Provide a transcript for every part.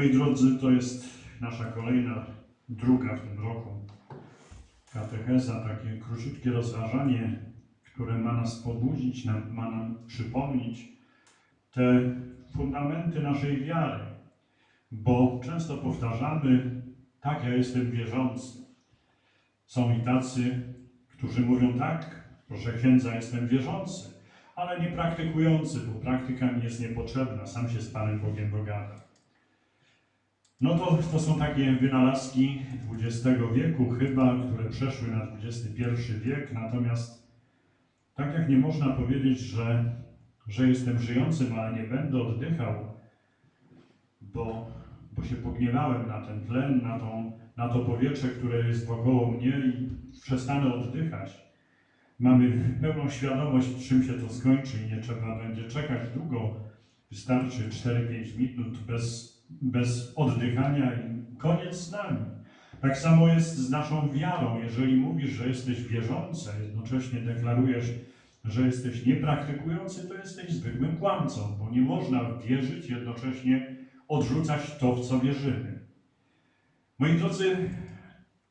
Moi drodzy, to jest nasza kolejna, druga w tym roku katecheza, takie króciutkie rozważanie, które ma nas pobudzić, ma nam przypomnieć te fundamenty naszej wiary. Bo często powtarzamy, tak, ja jestem wierzący. Są i tacy, którzy mówią tak, proszę księdza, jestem wierzący, ale nie praktykujący, bo praktyka mi jest niepotrzebna, sam się z Panem Bogiem dogada. No to, to są takie wynalazki XX wieku chyba, które przeszły na XXI wiek, natomiast tak jak nie można powiedzieć, że, że jestem żyjącym, ale nie będę oddychał, bo, bo się pogniewałem na ten tlen, na, tą, na to powietrze, które jest wokoło mnie i przestanę oddychać. Mamy pełną świadomość, czym się to skończy i nie trzeba będzie czekać długo. Wystarczy 4-5 minut bez bez oddychania i koniec z nami. Tak samo jest z naszą wiarą. Jeżeli mówisz, że jesteś wierzący, jednocześnie deklarujesz, że jesteś niepraktykujący, to jesteś zwykłym kłamcą, bo nie można wierzyć, jednocześnie odrzucać to, w co wierzymy. Moi drodzy,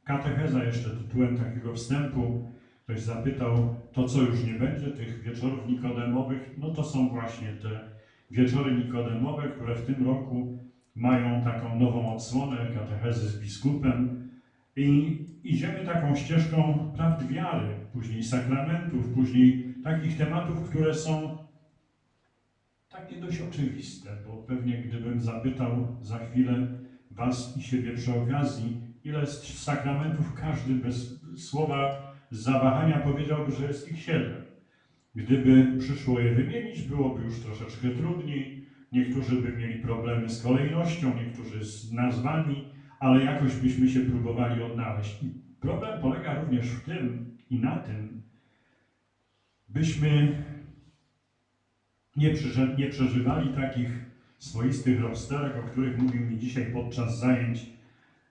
katecheza jeszcze tytułem takiego wstępu. Ktoś zapytał, to co już nie będzie tych wieczorów nikodemowych? No to są właśnie te wieczory nikodemowe, które w tym roku mają taką nową odsłonę katechezy z biskupem i idziemy taką ścieżką prawd wiary, później sakramentów, później takich tematów, które są takie dość oczywiste, bo pewnie gdybym zapytał za chwilę Was i siebie przy okazji, ile jest sakramentów, każdy bez słowa zawahania powiedziałby, że jest ich siedem. Gdyby przyszło je wymienić, byłoby już troszeczkę trudniej, Niektórzy by mieli problemy z kolejnością, niektórzy z nazwami, ale jakoś byśmy się próbowali odnaleźć. Problem polega również w tym i na tym, byśmy nie, nie przeżywali takich swoistych rozterek, o których mówił mi dzisiaj podczas zajęć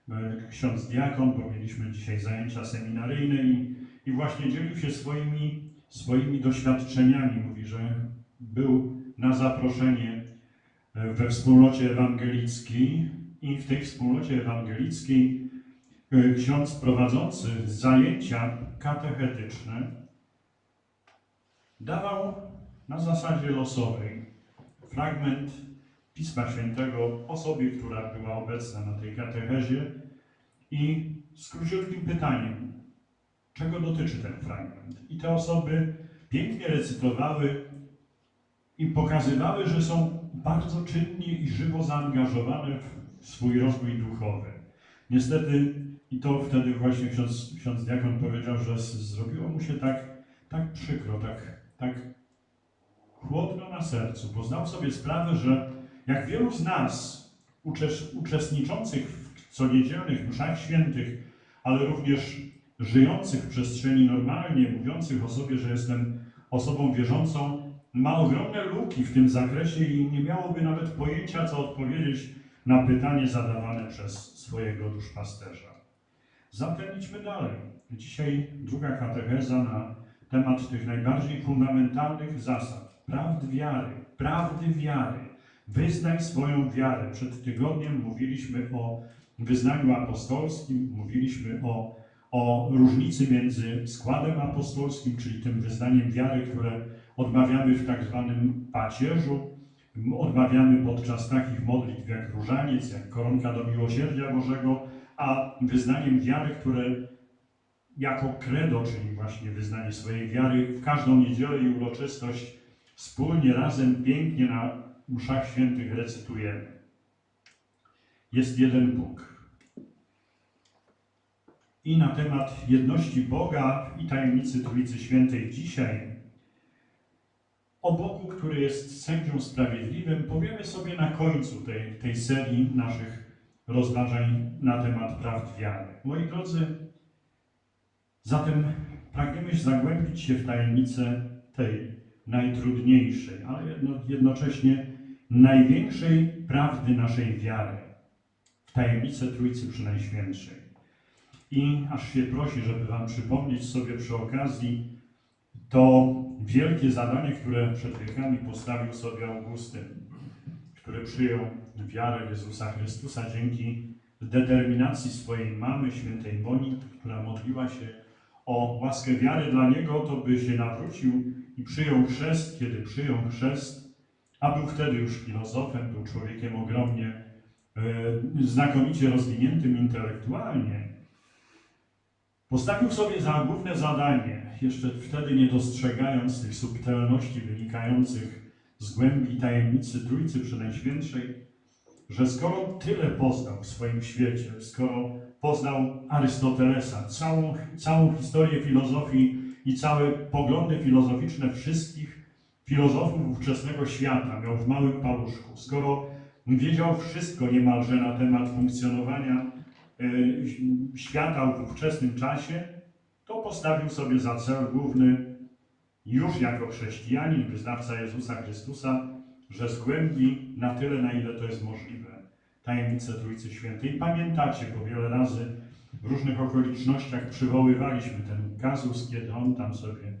e, ksiądz diakon, bo mieliśmy dzisiaj zajęcia seminaryjne i, i właśnie dzielił się swoimi, swoimi doświadczeniami. Mówi, że był na zaproszenie we wspólnocie ewangelickiej i w tej wspólnocie ewangelickiej e, ksiądz prowadzący zajęcia katechetyczne dawał na zasadzie losowej fragment Pisma Świętego osobie, która była obecna na tej katechezie i z króciutkim pytaniem, czego dotyczy ten fragment. I te osoby pięknie recytowały i pokazywały, że są bardzo czynnie i żywo zaangażowane w swój rozwój duchowy. Niestety, i to wtedy właśnie ksiądz, ksiądz diakon powiedział, że zrobiło mu się tak, tak przykro, tak, tak chłodno na sercu, bo znał sobie sprawę, że jak wielu z nas uczestniczących w coniedzielnych mszach świętych, ale również żyjących w przestrzeni normalnie, mówiących o sobie, że jestem osobą wierzącą, ma ogromne luki w tym zakresie i nie miałoby nawet pojęcia, co odpowiedzieć na pytanie zadawane przez swojego duszpasterza. Zatem idźmy dalej. Dzisiaj druga katecheza na temat tych najbardziej fundamentalnych zasad, prawd wiary, prawdy wiary. Wyznaj swoją wiarę. Przed tygodniem mówiliśmy o wyznaniu apostolskim, mówiliśmy o, o różnicy między składem apostolskim, czyli tym wyznaniem wiary, które odmawiamy w tak zwanym pacierzu, odmawiamy podczas takich modlitw jak różaniec, jak koronka do miłosierdzia Bożego, a wyznaniem wiary, które jako credo, czyli właśnie wyznanie swojej wiary, w każdą niedzielę i uroczystość wspólnie, razem, pięknie na mszach świętych recytujemy. Jest jeden Bóg. I na temat jedności Boga i tajemnicy Trójcy Świętej dzisiaj o Bogu, który jest sędzią sprawiedliwym, powiemy sobie na końcu tej, tej serii naszych rozważań na temat prawd wiary. Moi drodzy, zatem pragniemy zagłębić się w tajemnicę tej najtrudniejszej, ale jedno, jednocześnie największej prawdy naszej wiary, w tajemnicę Trójcy Przynajświętszej. I aż się prosi, żeby Wam przypomnieć sobie przy okazji to wielkie zadanie, które przed wiekami postawił sobie Augustyn, który przyjął wiarę Jezusa Chrystusa dzięki determinacji swojej mamy, świętej Boni, która modliła się o łaskę wiary dla niego, to by się nawrócił i przyjął chrzest. Kiedy przyjął chrzest, a był wtedy już filozofem, był człowiekiem ogromnie e, znakomicie rozwiniętym intelektualnie, postawił sobie za główne zadanie, jeszcze wtedy nie dostrzegając tych subtelności wynikających z głębi tajemnicy Trójcy Przenajświętszej, że skoro tyle poznał w swoim świecie, skoro poznał Arystotelesa, całą, całą historię filozofii i całe poglądy filozoficzne wszystkich filozofów ówczesnego świata miał w małym paluszku, skoro wiedział wszystko niemalże na temat funkcjonowania świata w ówczesnym czasie, to postawił sobie za cel główny, już jako chrześcijanin, wyznawca Jezusa Chrystusa, że zgłębi na tyle, na ile to jest możliwe, tajemnicę Trójcy Świętej. Pamiętacie, bo wiele razy w różnych okolicznościach przywoływaliśmy ten kazus, kiedy on tam sobie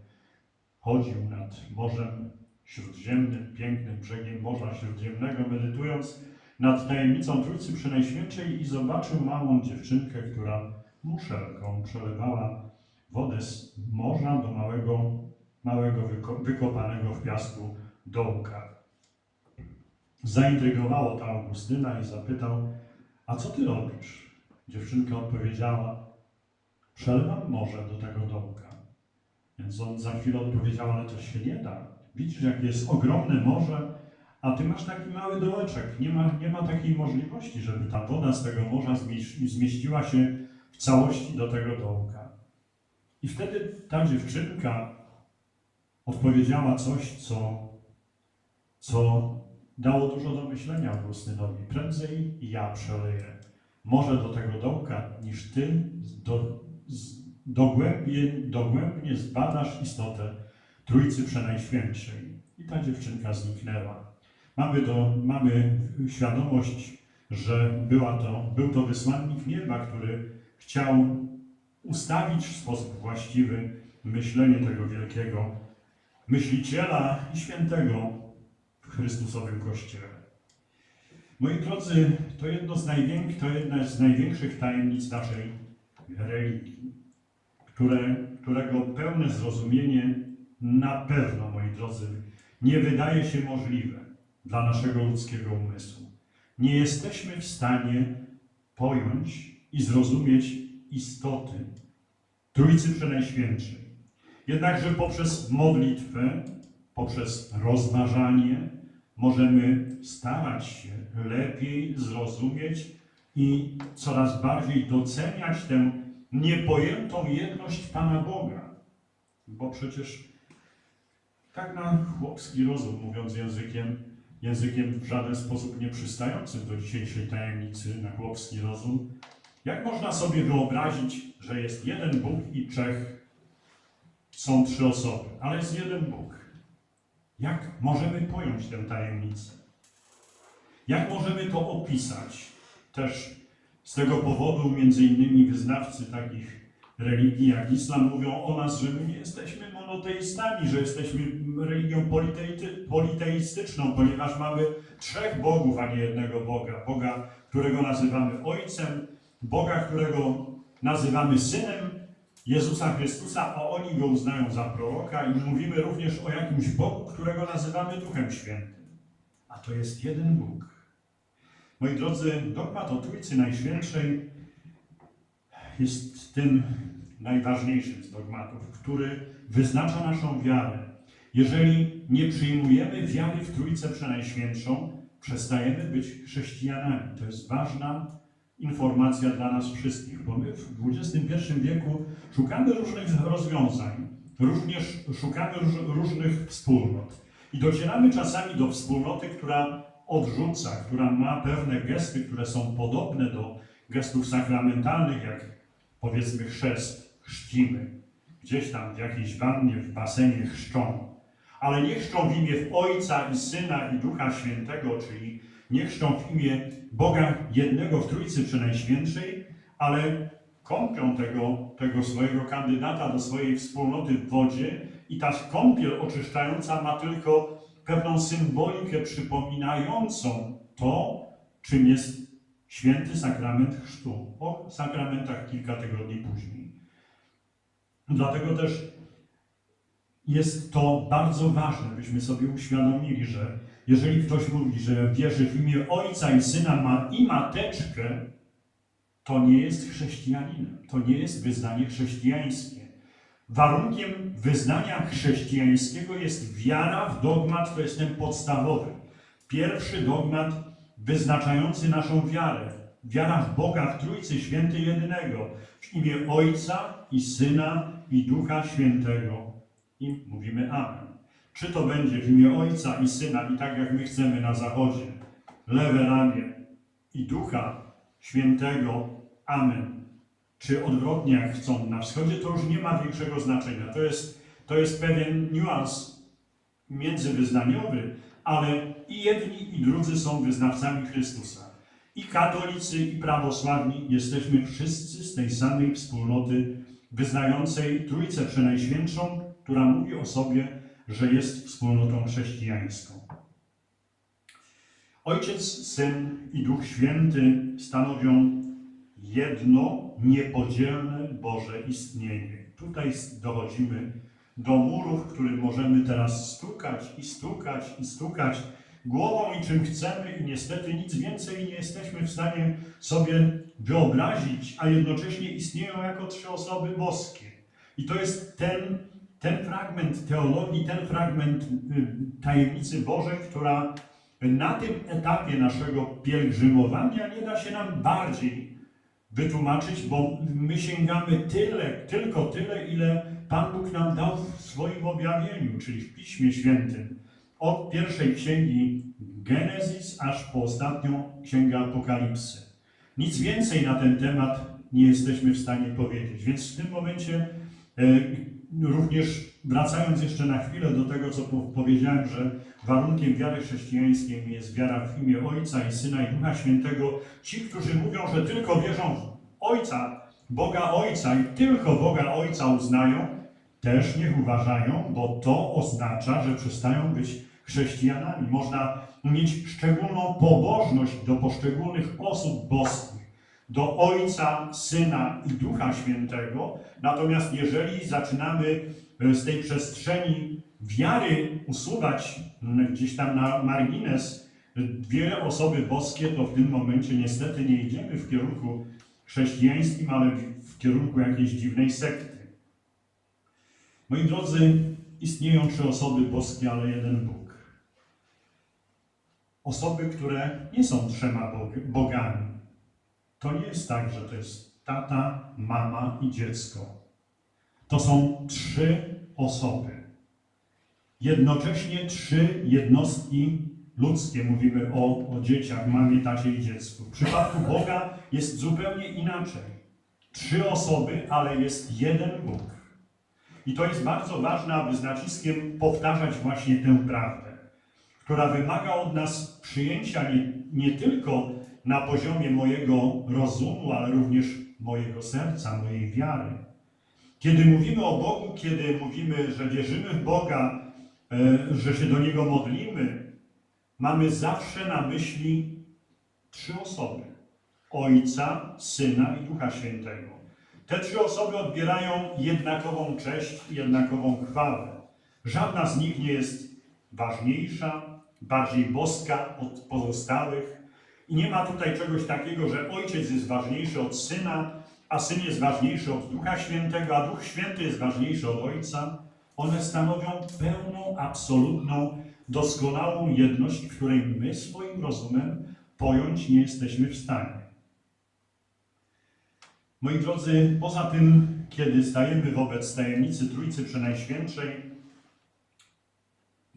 chodził nad Morzem Śródziemnym, pięknym brzegiem Morza Śródziemnego, medytując nad tajemnicą Trójcy Przenajświętszej i zobaczył małą dziewczynkę, która muszelką przelewała wodę z morza do małego, małego wyko- wykopanego w piasku dołka. Zaintrygowało to Augustyna i zapytał, a co ty robisz? Dziewczynka odpowiedziała, przelewam morze do tego dołka. Więc on za chwilę odpowiedział, ale to się nie da. Widzisz, jakie jest ogromne morze, a ty masz taki mały dołeczek. Nie ma, nie ma takiej możliwości, żeby ta woda z tego morza zmieś- zmieściła się w całości do tego dołka. I wtedy ta dziewczynka odpowiedziała coś, co, co dało dużo do myślenia Augustynowi. Prędzej ja przeleję morze do tego dołka, niż ty do, z, dogłębnie, dogłębnie zbadasz istotę Trójcy Przenajświętszej. I ta dziewczynka zniknęła. Mamy, do, mamy świadomość, że była to, był to wysłannik nieba, który chciał ustawić w sposób właściwy myślenie tego wielkiego myśliciela i świętego w Chrystusowym Kościele. Moi drodzy, to, jedno z to jedna z największych tajemnic naszej religii, które, którego pełne zrozumienie na pewno, moi drodzy, nie wydaje się możliwe dla naszego ludzkiego umysłu. Nie jesteśmy w stanie pojąć i zrozumieć istoty Trójcy Przenajświętszej. Jednakże poprzez modlitwę, poprzez rozważanie możemy starać się lepiej zrozumieć i coraz bardziej doceniać tę niepojętą jedność Pana Boga. Bo przecież tak na chłopski rozum, mówiąc językiem, językiem w żaden sposób nieprzystającym do dzisiejszej tajemnicy, na chłopski rozum, jak można sobie wyobrazić, że jest jeden Bóg i trzech są trzy osoby, ale jest jeden Bóg. Jak możemy pojąć tę tajemnicę? Jak możemy to opisać? Też z tego powodu między innymi wyznawcy takich religii jak islam mówią o nas, że my nie jesteśmy monoteistami, że jesteśmy religią politeistyczną, ponieważ mamy trzech bogów, a nie jednego Boga. Boga, którego nazywamy Ojcem, Boga, którego nazywamy Synem, Jezusa Chrystusa, a oni go uznają za proroka i mówimy również o jakimś Bogu, którego nazywamy Duchem Świętym. A to jest jeden Bóg. Moi drodzy, dogmat o Trójcy Najświętszej jest tym najważniejszym z dogmatów, który wyznacza naszą wiarę. Jeżeli nie przyjmujemy wiary w Trójcę Przenajświętszą, przestajemy być chrześcijanami. To jest ważna informacja dla nas wszystkich, bo my w XXI wieku szukamy różnych rozwiązań, również szukamy róż, różnych wspólnot i docieramy czasami do wspólnoty, która odrzuca, która ma pewne gesty, które są podobne do gestów sakramentalnych, jak powiedzmy chrzest, chrzcimy, gdzieś tam w jakiejś wannie, w basenie chrzczą, ale nie chrzczą w imię Ojca i Syna i Ducha Świętego, czyli nie chrzczą w imię Boga jednego w Trójcy Przenajświętszej, ale kąpią tego, tego swojego kandydata do swojej wspólnoty w wodzie i ta kąpiel oczyszczająca ma tylko pewną symbolikę przypominającą to, czym jest święty sakrament chrztu. O sakramentach kilka tygodni później. Dlatego też jest to bardzo ważne, byśmy sobie uświadomili, że jeżeli ktoś mówi, że wierzy w imię Ojca i Syna ma i mateczkę, to nie jest chrześcijaninem. To nie jest wyznanie chrześcijańskie. Warunkiem wyznania chrześcijańskiego jest wiara w dogmat, to jest ten podstawowy. Pierwszy dogmat wyznaczający naszą wiarę. Wiara w Boga, w Trójcy Święty Jedynego, w imię Ojca i Syna i Ducha Świętego. I mówimy Amen. Czy to będzie w imię Ojca i Syna i tak jak my chcemy na Zachodzie, lewe ramię i Ducha Świętego, Amen. Czy odwrotnie jak chcą na wschodzie, to już nie ma większego znaczenia. To jest, to jest pewien niuans międzywyznaniowy, ale i jedni i drudzy są wyznawcami Chrystusa. I katolicy, i prawosławni jesteśmy wszyscy z tej samej wspólnoty wyznającej Trójcę Przenajświętszą, która mówi o sobie, że jest wspólnotą chrześcijańską. Ojciec, Syn i Duch Święty stanowią jedno, niepodzielne Boże istnienie. Tutaj dochodzimy do muru, w którym możemy teraz stukać i stukać i stukać głową i czym chcemy i niestety nic więcej nie jesteśmy w stanie sobie wyobrazić, a jednocześnie istnieją jako trzy osoby boskie. I to jest ten, ten fragment teologii, ten fragment y, tajemnicy Bożej, która na tym etapie naszego pielgrzymowania nie da się nam bardziej wytłumaczyć, bo my sięgamy tyle, tylko tyle, ile Pan Bóg nam dał w swoim objawieniu, czyli w Piśmie Świętym. Od pierwszej księgi Genezis aż po ostatnią księgę Apokalipsy. Nic więcej na ten temat nie jesteśmy w stanie powiedzieć. Więc w tym momencie e, również wracając jeszcze na chwilę do tego, co po- powiedziałem, że warunkiem wiary chrześcijańskiej jest wiara w imię Ojca i Syna i Ducha Świętego. Ci, którzy mówią, że tylko wierzą w Ojca, Boga Ojca i tylko Boga Ojca uznają, też niech uważają, bo to oznacza, że przestają być chrześcijanami. Można mieć szczególną pobożność do poszczególnych osób boskich, do Ojca, Syna i Ducha Świętego. Natomiast jeżeli zaczynamy e, z tej przestrzeni wiary usuwać m, gdzieś tam na margines e, dwie osoby boskie, to w tym momencie niestety nie idziemy w kierunku chrześcijańskim, ale w kierunku jakiejś dziwnej sekty. Moi drodzy, istnieją trzy osoby boskie, ale jeden Bóg. Osoby, które nie są trzema bog- bogami. To nie jest tak, że to jest tata, mama i dziecko. To są trzy osoby. Jednocześnie trzy jednostki ludzkie. Mówimy o, o dzieciach, mamie, tacie i dziecku. W przypadku Boga jest zupełnie inaczej. Trzy osoby, ale jest jeden Bóg. I to jest bardzo ważne, aby z naciskiem powtarzać właśnie tę prawdę, która wymaga od nas przyjęcia nie, nie tylko na poziomie mojego rozumu, ale również mojego serca, mojej wiary. Kiedy mówimy o Bogu, kiedy mówimy, że wierzymy w Boga, e, że się do Niego modlimy, mamy zawsze na myśli trzy osoby: Ojca, Syna i Ducha Świętego. Te trzy osoby odbierają jednakową cześć i jednakową chwałę. Żadna z nich nie jest ważniejsza, bardziej boska od pozostałych. I nie ma tutaj czegoś takiego, że ojciec jest ważniejszy od syna, a syn jest ważniejszy od Ducha Świętego, a Duch Święty jest ważniejszy od ojca. One stanowią pełną, absolutną, doskonałą jedność, której my swoim rozumem pojąć nie jesteśmy w stanie. Moi drodzy, poza tym, kiedy stajemy wobec tajemnicy Trójcy Przenajświętszej,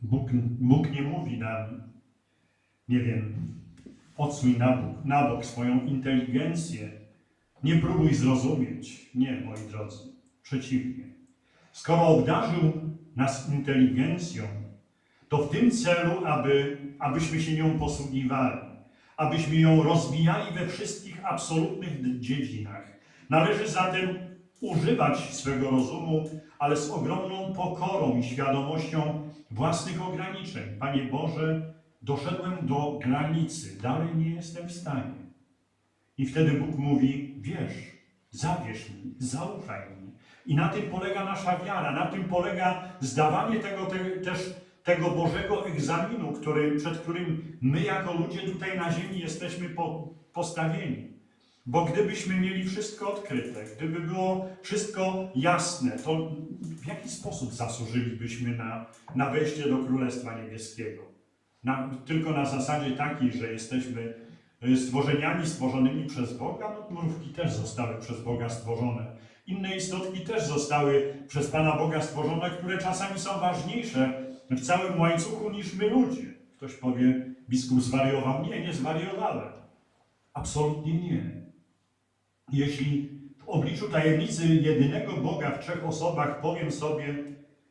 Bóg, Bóg nie mówi nam, nie wiem, odsuń na bok, na bok swoją inteligencję, nie próbuj zrozumieć. Nie, moi drodzy, przeciwnie. Skoro obdarzył nas inteligencją, to w tym celu, aby, abyśmy się nią posługiwali, abyśmy ją rozwijali we wszystkich absolutnych dziedzinach. Należy zatem używać swego rozumu, ale z ogromną pokorą i świadomością własnych ograniczeń. Panie Boże, doszedłem do granicy, dalej nie jestem w stanie. I wtedy Bóg mówi: Wierz, zawierz mi, zaufaj mi. I na tym polega nasza wiara, na tym polega zdawanie tego te, też tego Bożego egzaminu, który, przed którym my jako ludzie tutaj na ziemi jesteśmy po, postawieni. Bo gdybyśmy mieli wszystko odkryte, gdyby było wszystko jasne, to w jaki sposób zasłużylibyśmy na, na wejście do Królestwa Niebieskiego? Na, tylko na zasadzie takiej, że jesteśmy y, stworzeniami stworzonymi przez Boga, no mrówki też zostały przez Boga stworzone. Inne istotki też zostały przez Pana Boga stworzone, które czasami są ważniejsze w całym łańcuchu niż my ludzie. Ktoś powie, biskup zwariował. Nie, nie zwariowałem. Absolutnie nie. Jeśli w obliczu tajemnicy jedynego Boga w trzech osobach powiem sobie,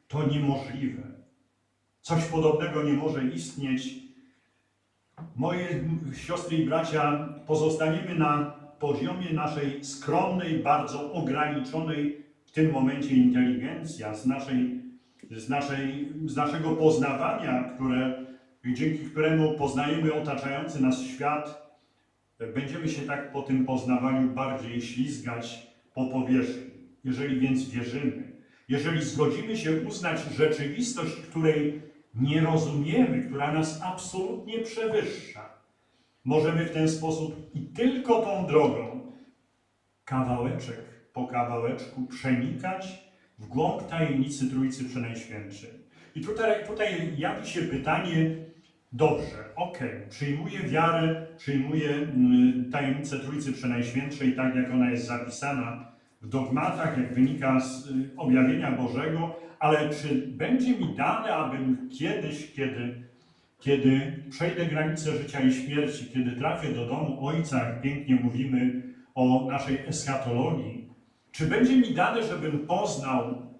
to niemożliwe. Coś podobnego nie może istnieć. Moje siostry i bracia, pozostaniemy na poziomie naszej skromnej, bardzo ograniczonej w tym momencie inteligencja, z, naszej, z, naszej, z naszego poznawania, które, dzięki któremu poznajemy otaczający nas świat, będziemy się tak po tym poznawaniu bardziej ślizgać po powierzchni. Jeżeli więc wierzymy, jeżeli zgodzimy się uznać rzeczywistość, której nie rozumiemy, która nas absolutnie przewyższa, możemy w ten sposób i tylko tą drogą, kawałeczek po kawałeczku, przenikać w głąb tajemnicy Trójcy Przenajświętszej. I tutaj, tutaj jawi się pytanie, dobrze, okej, przyjmuję wiarę, przyjmuję mm, tajemnicę Trójcy Przenajświętszej, tak jak ona jest zapisana w dogmatach, jak wynika z y, objawienia Bożego, ale czy będzie mi dane, abym kiedyś, kiedy, kiedy przejdę granicę życia i śmierci, kiedy trafię do domu Ojca, jak pięknie mówimy o naszej eschatologii, czy będzie mi dane, żebym poznał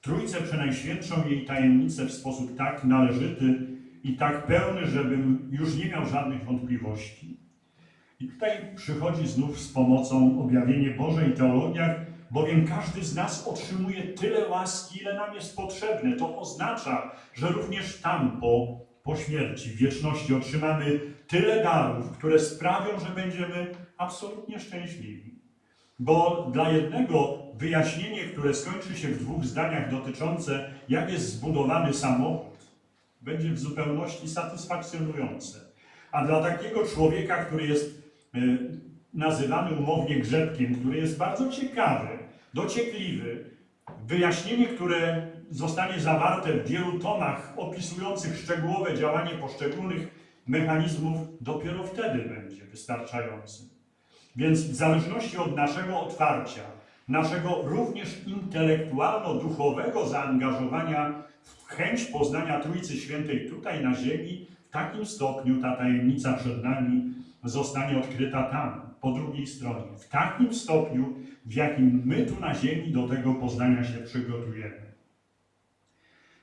Trójcę Przenajświętszą, jej tajemnicę w sposób tak należyty i tak pełny, żebym już nie miał żadnych wątpliwości? I tutaj przychodzi znów z pomocą objawienie Boże i teologia, bowiem każdy z nas otrzymuje tyle łaski, ile nam jest potrzebne. To oznacza, że również tam po, po śmierci, w wieczności otrzymamy tyle darów, które sprawią, że będziemy absolutnie szczęśliwi. Bo dla jednego wyjaśnienie, które skończy się w dwóch zdaniach dotyczące, jak jest zbudowany samochód, będzie w zupełności satysfakcjonujące. A dla takiego człowieka, który jest y, nazywany umownie grzebkiem, który jest bardzo ciekawy, dociekliwy, wyjaśnienie, które zostanie zawarte w wielu tomach opisujących szczegółowe działanie poszczególnych mechanizmów, dopiero wtedy będzie wystarczające. Więc w zależności od naszego otwarcia, naszego również intelektualno-duchowego zaangażowania chęć poznania Trójcy Świętej tutaj na ziemi, w takim stopniu ta tajemnica przed nami zostanie odkryta tam, po drugiej stronie. W takim stopniu, w jakim my tu na ziemi do tego poznania się przygotujemy.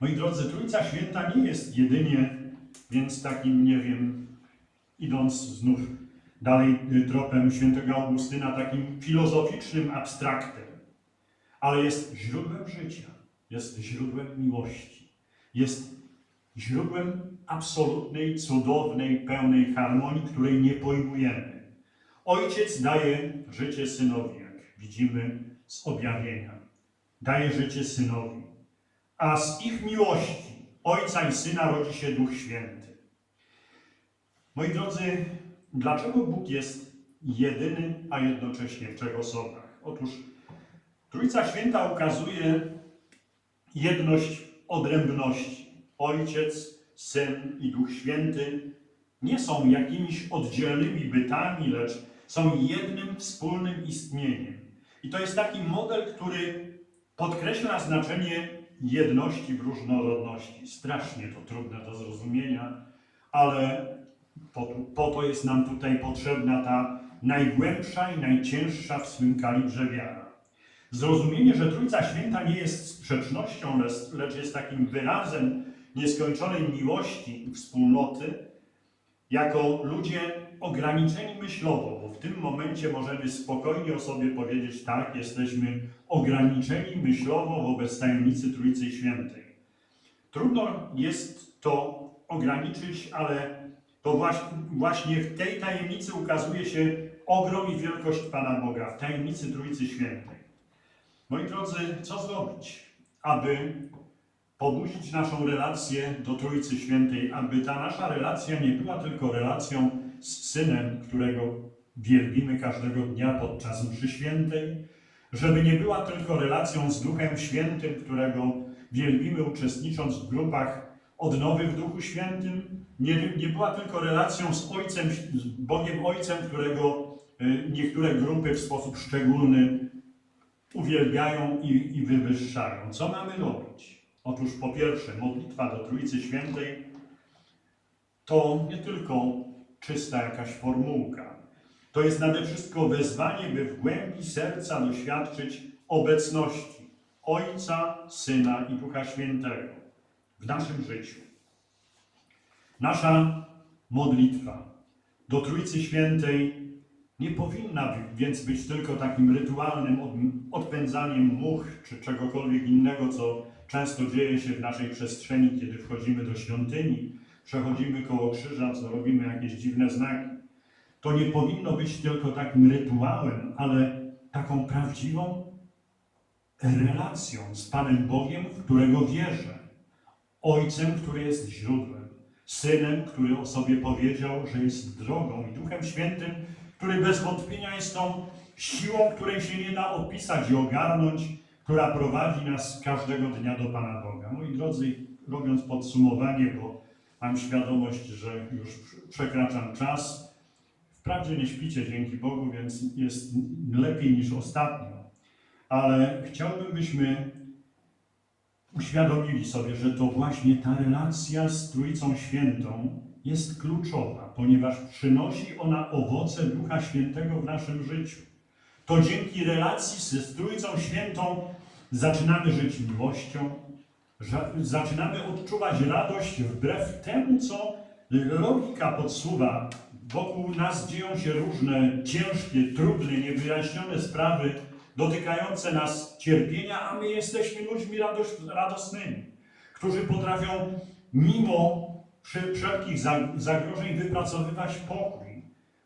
Moi drodzy, Trójca Święta nie jest jedynie więc takim, nie wiem, idąc znów dalej y, tropem świętego Augustyna, takim filozoficznym abstraktem, ale jest źródłem życia, jest źródłem miłości, jest źródłem absolutnej, cudownej, pełnej harmonii, której nie pojmujemy. Ojciec daje życie synowi, jak widzimy z objawienia. Daje życie synowi. A z ich miłości Ojca i Syna rodzi się Duch Święty. Moi drodzy, dlaczego Bóg jest jedyny, a jednocześnie w trzech osobach? Otóż Trójca Święta ukazuje jedność odrębności. Ojciec, Syn i Duch Święty nie są jakimiś oddzielnymi bytami, lecz są jednym wspólnym istnieniem. I to jest taki model, który podkreśla znaczenie jedności w różnorodności. Strasznie to trudne do zrozumienia, ale po, po to jest nam tutaj potrzebna ta najgłębsza i najcięższa w swym kalibrze wiara. Zrozumienie, że Trójca Święta nie jest sprzecznością, lecz- jest takim wyrazem nieskończonej miłości i wspólnoty, jako ludzie ograniczeni myślowo, bo w tym momencie możemy spokojnie o sobie powiedzieć, tak, jesteśmy ograniczeni myślowo wobec tajemnicy Trójcy Świętej. Trudno jest to ograniczyć, ale to właśnie w tej tajemnicy ukazuje się ogrom i wielkość Pana Boga, w tajemnicy Trójcy Świętej. Moi drodzy, co zrobić, aby pobudzić naszą relację do Trójcy Świętej, aby ta nasza relacja nie była tylko relacją z Synem, którego wielbimy każdego dnia podczas mszy świętej, żeby nie była tylko relacją z Duchem Świętym, którego wielbimy uczestnicząc w grupach odnowy w Duchu Świętym, nie, nie była tylko relacją z Ojcem, z Bogiem Ojcem, którego y, niektóre grupy w sposób szczególny uwielbiają i, i wywyższają. Co mamy robić? Otóż po pierwsze, modlitwa do Trójcy Świętej to nie tylko czysta jakaś formułka. To jest nade wszystko wezwanie, by w głębi serca doświadczyć obecności Ojca, Syna i Ducha Świętego w naszym życiu. Nasza modlitwa do Trójcy Świętej nie powinna więc być tylko takim rytualnym od- odpędzaniem much czy czegokolwiek innego, co często dzieje się w naszej przestrzeni, kiedy wchodzimy do świątyni, przechodzimy koło krzyża, co robimy jakieś dziwne znaki. To nie powinno być tylko takim rytuałem, ale taką prawdziwą relacją z Panem Bogiem, w którego wierzę. Ojcem, który jest źródłem. Synem, który o sobie powiedział, że jest drogą. I Duchem Świętym, który bez wątpienia jest tą siłą, której się nie da opisać i ogarnąć, która prowadzi nas każdego dnia do Pana Boga. Moi drodzy, robiąc podsumowanie, bo mam świadomość, że już przekraczam czas. Wprawdzie nie śpicie dzięki Bogu, więc jest lepiej niż ostatnio. Ale chciałbym, byśmy uświadomili sobie, że to właśnie ta relacja z Trójcą Świętą jest kluczowa, ponieważ przynosi ona owoce Ducha Świętego w naszym życiu. To dzięki relacji z Trójcą Świętą zaczynamy żyć miłością, zaczynamy odczuwać radość wbrew temu, co logika podsuwa. Wokół nas dzieją się różne ciężkie, trudne, niewyjaśnione sprawy dotykające nas cierpienia, a my jesteśmy ludźmi radosnymi, którzy potrafią mimo wsze- wszelkich za- zagrożeń wypracowywać pokój,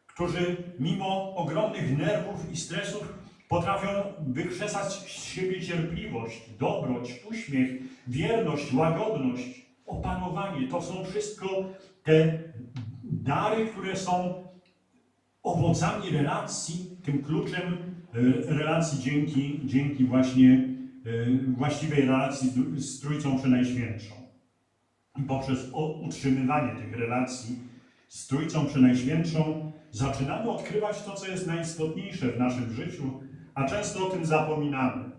którzy mimo ogromnych nerwów i stresów potrafią wykrzesać z siebie cierpliwość, dobroć, uśmiech, wierność, łagodność, opanowanie. To są wszystko te dary, które są owocami relacji, tym kluczem e, relacji dzięki, dzięki właśnie e, właściwej relacji z Trójcą Przenajświętszą. Poprzez utrzymywanie tych relacji z Trójcą Przenajświętszą zaczynamy odkrywać to, co jest najistotniejsze w naszym życiu, a często o tym zapominamy.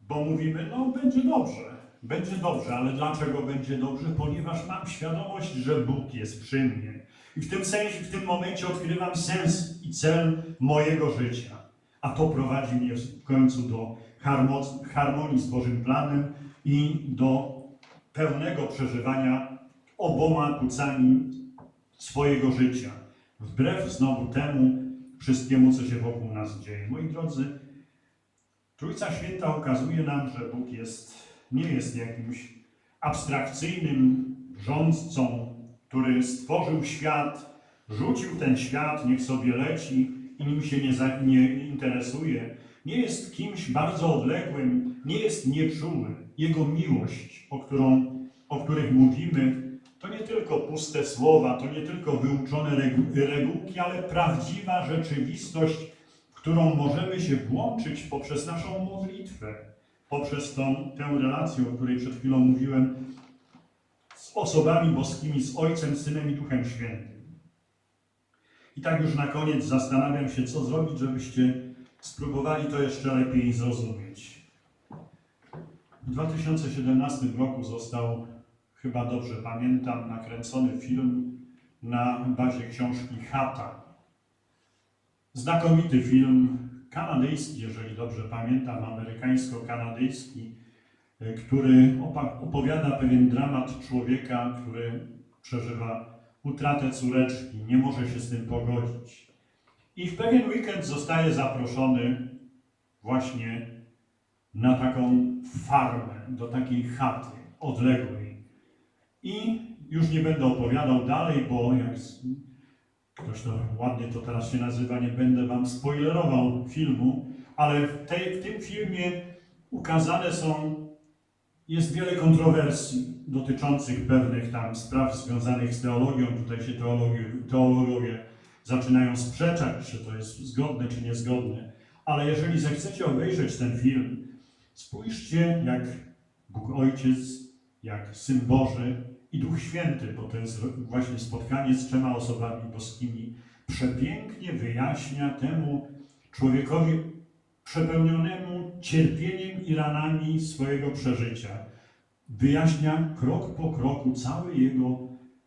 Bo mówimy, no będzie dobrze, będzie dobrze, ale dlaczego będzie dobrze? Ponieważ mam świadomość, że Bóg jest przy mnie. I w tym sensie, w tym momencie odkrywam sens i cel mojego życia. A to prowadzi mnie w końcu do harmo- harmonii z Bożym planem i do pełnego przeżywania oboma płucami swojego życia. Wbrew znowu temu wszystkiemu, co się wokół nas dzieje. Moi drodzy, Trójca Święta ukazuje nam, że Bóg jest, nie jest jakimś abstrakcyjnym rządcą, który stworzył świat, rzucił ten świat, niech sobie leci i nim się nie, za, nie interesuje. Nie jest kimś bardzo odległym, nie jest nieczuły. Jego miłość, o, którą, o których mówimy, to nie tylko puste słowa, to nie tylko wyuczone regu- regułki, ale prawdziwa rzeczywistość, w którą możemy się włączyć poprzez naszą modlitwę, poprzez tą, tę relację, o której przed chwilą mówiłem, z osobami boskimi, z Ojcem, Synem i Duchem Świętym. I tak już na koniec zastanawiam się, co zrobić, żebyście spróbowali to jeszcze lepiej zrozumieć. W 2017 roku został, chyba dobrze pamiętam, nakręcony film na bazie książki Chata. Znakomity film, kanadyjski, jeżeli dobrze pamiętam, amerykańsko-kanadyjski, y, który opowiada pewien dramat człowieka, który przeżywa utratę córeczki, nie może się z tym pogodzić. I w pewien weekend zostaje zaproszony właśnie na taką farmę, do takiej chaty odległej. I już nie będę opowiadał dalej, bo jak ktoś to ładnie to teraz się nazywa, nie będę wam spoilerował filmu, ale w, tej, w tym filmie ukazane są, jest wiele kontrowersji dotyczących pewnych tam spraw związanych z teologią. Tutaj się teologi, teologowie zaczynają sprzeczać, czy to jest zgodne, czy niezgodne. Ale jeżeli zechcecie obejrzeć ten film, spójrzcie, jak Bóg Ojciec, jak Syn Boży i Duch Święty, bo to jest właśnie spotkanie z trzema osobami boskimi, przepięknie wyjaśnia temu człowiekowi przepełnionemu cierpieniem i ranami swojego przeżycia. Wyjaśnia krok po kroku cały jego,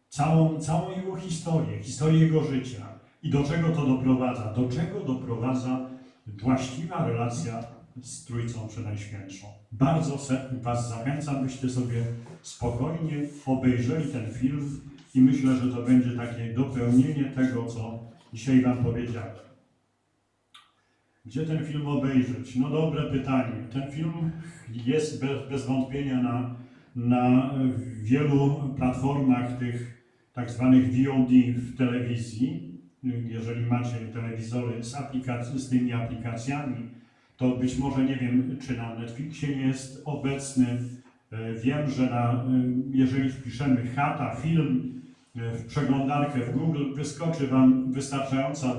całą, całą jego historię, historię jego życia i do czego to doprowadza, do czego doprowadza właściwa relacja z Trójcą Przenajświętszą. Bardzo Was zachęcam, byście sobie spokojnie obejrzeli ten film i myślę, że to będzie takie dopełnienie tego, co dzisiaj Wam powiedziałem. Gdzie ten film obejrzeć? No dobre pytanie. Ten film jest bez, bez wątpienia na, na wielu platformach tych tak zwanych VOD w telewizji. Jeżeli macie telewizory z, aplikac- z tymi aplikacjami, to być może nie wiem, czy na Netflixie nie jest obecny. E, Wiem, że na, e, jeżeli wpiszemy chata, film e, w przeglądarkę w Google, wyskoczy Wam wystarczająca,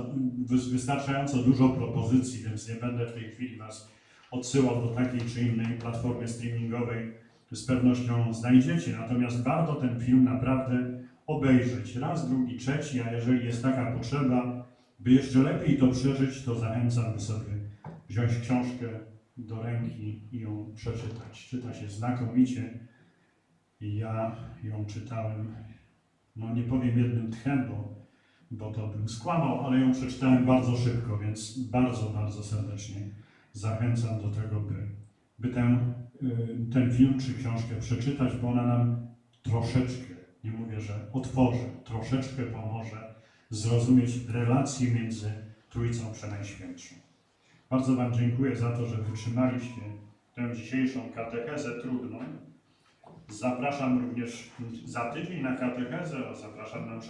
wy- wystarczająco dużo propozycji, więc nie będę w tej chwili Was odsyłał do takiej czy innej platformy streamingowej. Z pewnością znajdziecie, natomiast warto ten film naprawdę obejrzeć raz, drugi, trzeci, a jeżeli jest taka potrzeba, by jeszcze lepiej to przeżyć, to zachęcam, by sobie wziąć książkę do ręki i ją przeczytać. Czyta się znakomicie i ja ją czytałem, no nie powiem jednym tchem, bo, bo to bym skłamał, ale ją przeczytałem bardzo szybko, więc bardzo, bardzo serdecznie zachęcam do tego, by, by ten, y, ten film czy książkę przeczytać, bo ona nam troszeczkę, nie mówię, że otworzy, troszeczkę pomoże zrozumieć relacje między Trójcą Przenajświętszą. Bardzo Wam dziękuję za to, że wytrzymaliście tę dzisiejszą katechezę trudną. Zapraszam również za tydzień na katechezę, a zapraszam na